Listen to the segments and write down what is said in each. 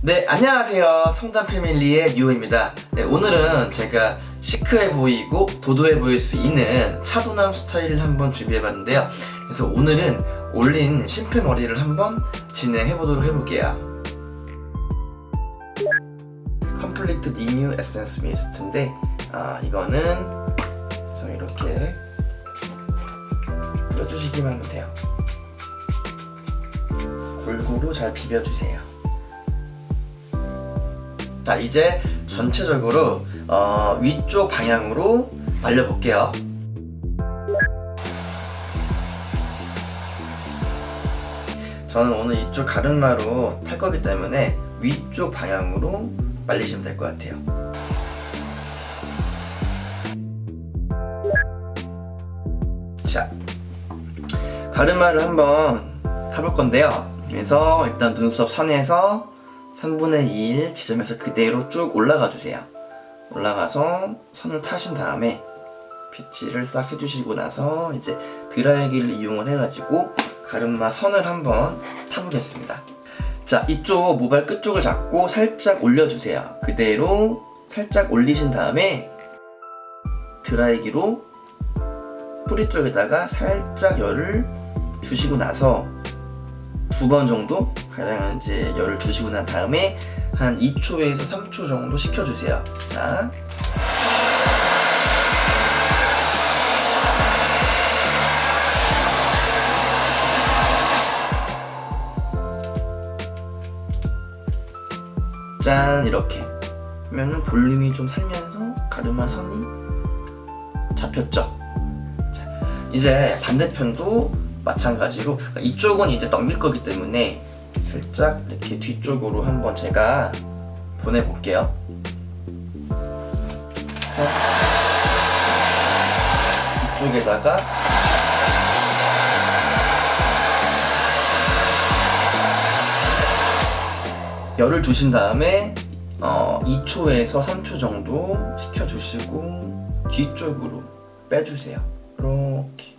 네, 안녕하세요. 청담 패밀리의 류호입니다. 네, 오늘은 제가 시크해 보이고 도도해 보일 수 있는 차도남 스타일을 한번 준비해봤는데요. 그래서 오늘은 올린 심플 머리를 한번 진행해 보도록 해볼게요. 컴플리트 리뉴 에센스 미스트인데, 아, 이거는 그래서 이렇게 뿌려주시기만 하면 돼요. 골고루 잘 비벼주세요. 자 이제 전체적으로 어, 위쪽 방향으로 말려볼게요. 저는 오늘 이쪽 가르마로 탈 거기 때문에 위쪽 방향으로 말리시면 될 것 같아요. 자, 가르마를 한번 타볼 건데요. 그래서 일단 눈썹 선에서 3분의 2 지점에서 그대로 쭉 올라가 주세요. 올라가서 선을 타신 다음에 빗질을 싹 해주시고 나서 이제 드라이기를 이용을 해가지고 가르마 선을 한번 타보겠습니다. 자, 이쪽 모발 끝쪽을 잡고 살짝 올려주세요. 그대로 살짝 올리신 다음에 드라이기로 뿌리 쪽에다가 살짝 열을 주시고 나서 두 번 정도 가량 이제 열을 주시고 난 다음에 한 2초에서 3초 정도 식혀주세요. 자. 짠 이렇게 하면은 볼륨이 좀 살면서 가르마 선이 잡혔죠. 자, 이제 반대편도 마찬가지로 이쪽은 이제 넘길 거기 때문에 살짝 이렇게 뒤쪽으로 한번 제가 보내볼게요. 이쪽에다가 열을 주신 다음에 어, 2초에서 3초 정도 식혀주시고 뒤쪽으로 빼주세요. 이렇게.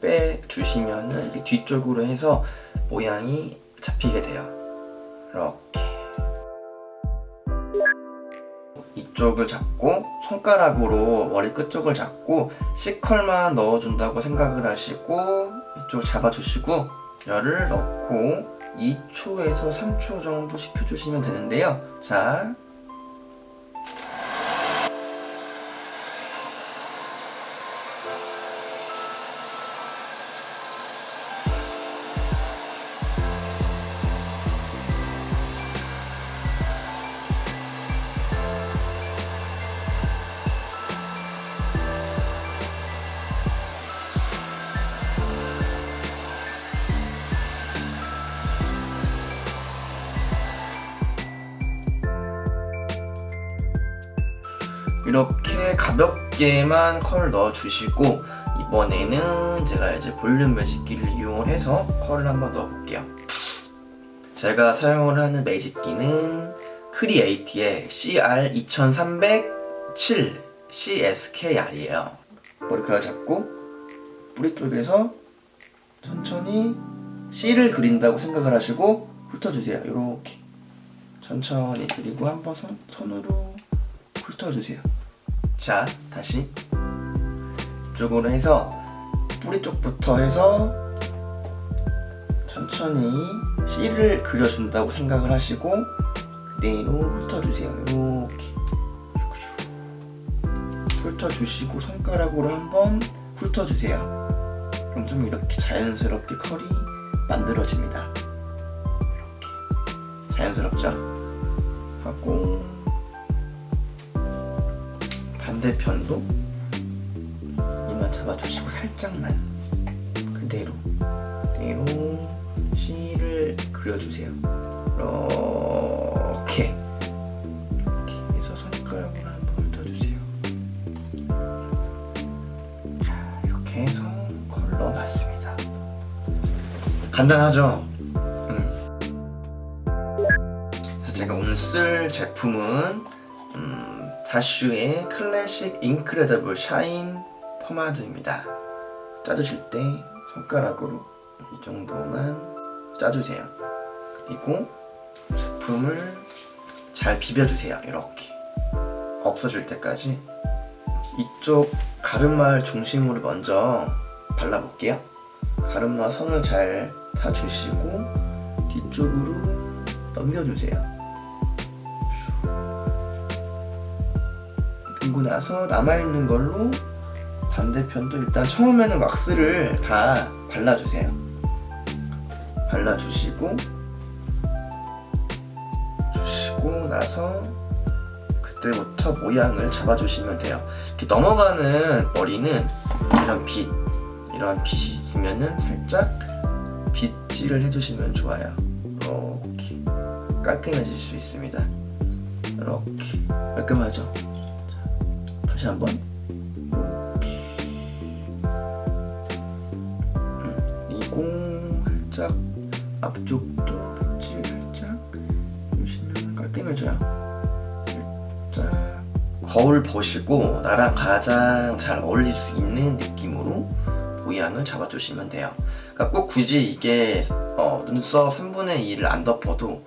빼주시면은 뒤쪽으로 해서 모양이 잡히게 돼요. 이렇게. 이쪽을 잡고 손가락으로 머리 끝쪽을 잡고 C컬만 넣어준다고 생각을 하시고 이쪽 잡아주시고 열을 넣고 2초에서 3초 정도 식혀주시면 되는데요. 자, 이렇게 가볍게만 컬을 넣어주시고 이번에는 제가 이제 볼륨 매직기를 이용을 해서 컬을 한번 넣어볼게요. 제가 사용을 하는 매직기는 크리에이티의 CR2307 CSKR이에요. 머리카락 잡고 뿌리 쪽에서 천천히 C를 그린다고 생각을 하시고 훑어주세요. 이렇게 천천히 그리고 한번 손, 손으로 훑어주세요. 자, 다시 이쪽으로 해서 뿌리 쪽부터 해서 천천히 C를 그려준다고 생각을 하시고 그대로 훑어주세요. 이렇게 훑어주시고 손가락으로 한번 훑어주세요. 그럼 좀 이렇게 자연스럽게 컬이 만들어집니다. 이렇게 자연스럽죠? 하고 반대편도 이만 잡아주시고 살짝만 그대로. 그대로 C를 그려주세요. 이렇게. 이렇게 해서 손가락으로 한번 훑어주세요. 자 이렇게 해서 걸러놨습니다. 간단하죠? 음. 그래서 제가 오늘 쓸 제품은 음, 다슈의 클래식 인크레더블 샤인 포마드입니다. 짜주실 때 손가락으로 이 정도만 짜주세요. 그리고 제품을 잘 비벼주세요. 이렇게 없어질 때까지 이쪽 가르마를 중심으로 먼저 발라볼게요. 가르마 선을 잘 타주시고 뒤쪽으로 넘겨주세요. 그리고 나서 남아있는 걸로 반대편도 일단 처음에는 왁스를 다 발라주세요. 발라주시고 주시고 나서 그때부터 모양을 잡아주시면 돼요. 이렇게 넘어가는 머리는 이런 빗, 이런 빗이 있으면은 살짝 빗질을 해주시면 좋아요. 이렇게 깔끔해질 수 있습니다. 이렇게 깔끔하죠. 자, 다시 한번. 음, 그리고 살짝 앞쪽도 빗질 살짝 해주시면 깔끔해져요. 살짝 거울 보시고 나랑 가장 잘 어울릴 수 있는 느낌으로 모양을 잡아주시면 돼요. 그러니까 꼭 굳이 이게 어, 눈썹 3분의 2를 안 덮어도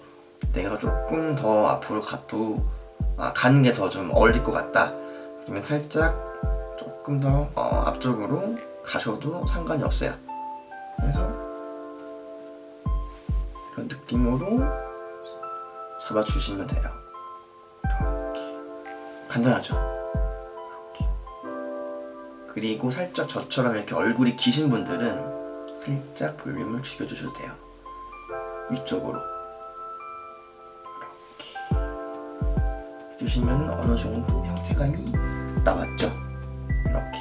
내가 조금 더 앞으로 가도 아, 가는 게 더 좀 어울릴 것 같다. 그러면 살짝 조금 더 어, 앞쪽으로 가셔도 상관이 없어요. 그래서 이런 느낌으로 잡아주시면 돼요. 이렇게 간단하죠. 이렇게. 그리고 살짝 저처럼 이렇게 얼굴이 기신 분들은 살짝 볼륨을 죽여주셔도 돼요. 위쪽으로 주시면 어느 정도 형태감이 나왔죠. 이렇게.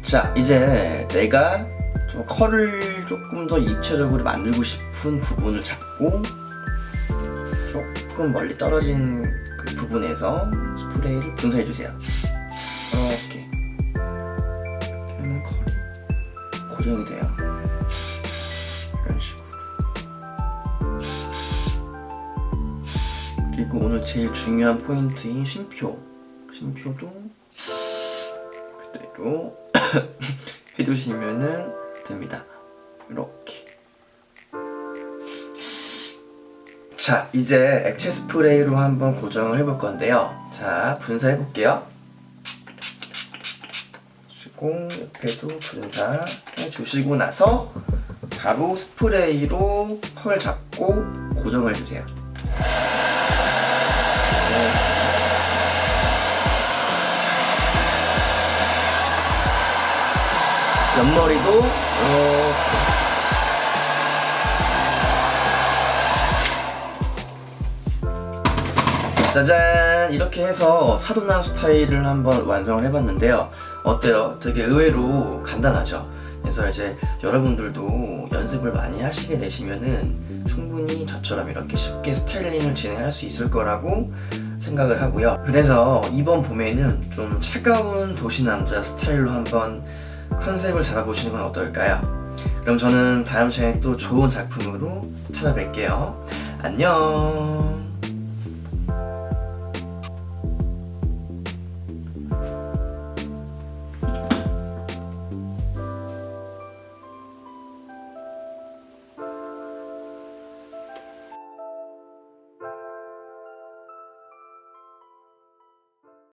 자, 이제 내가 좀 컬을 조금 더 입체적으로 만들고 싶은 부분을 잡고 조금 멀리 떨어진 그 부분에서 스프레이를 분사해 주세요. 이렇게. 하면 컬이 고정이 돼요. 그리고 오늘 제일 중요한 포인트인 쉼표. 쉼표도 그대로 해두시면은 됩니다. 이렇게. 자, 이제 액체 스프레이로 한번 고정을 해볼 건데요. 자, 분사해 볼게요. 주시고 옆에도 분사해 주시고 나서 바로 스프레이로 펄 잡고 고정을 해주세요. 옆머리도 이렇게. 짜잔! 이렇게 해서 차도남 스타일을 한번 완성을 해봤는데요. 어때요? 되게 의외로 간단하죠 그래서 이제 여러분들도 연습을 많이 하시게 되시면은 충분히 저처럼 이렇게 쉽게 스타일링을 진행할 수 있을 거라고 생각을 하고요. 그래서 이번 봄에는 좀 차가운 도시 남자 스타일로 한번 컨셉을 잡아보시는 건 어떨까요? 그럼 저는 다음 시간에 또 좋은 작품으로 찾아뵐게요. 안녕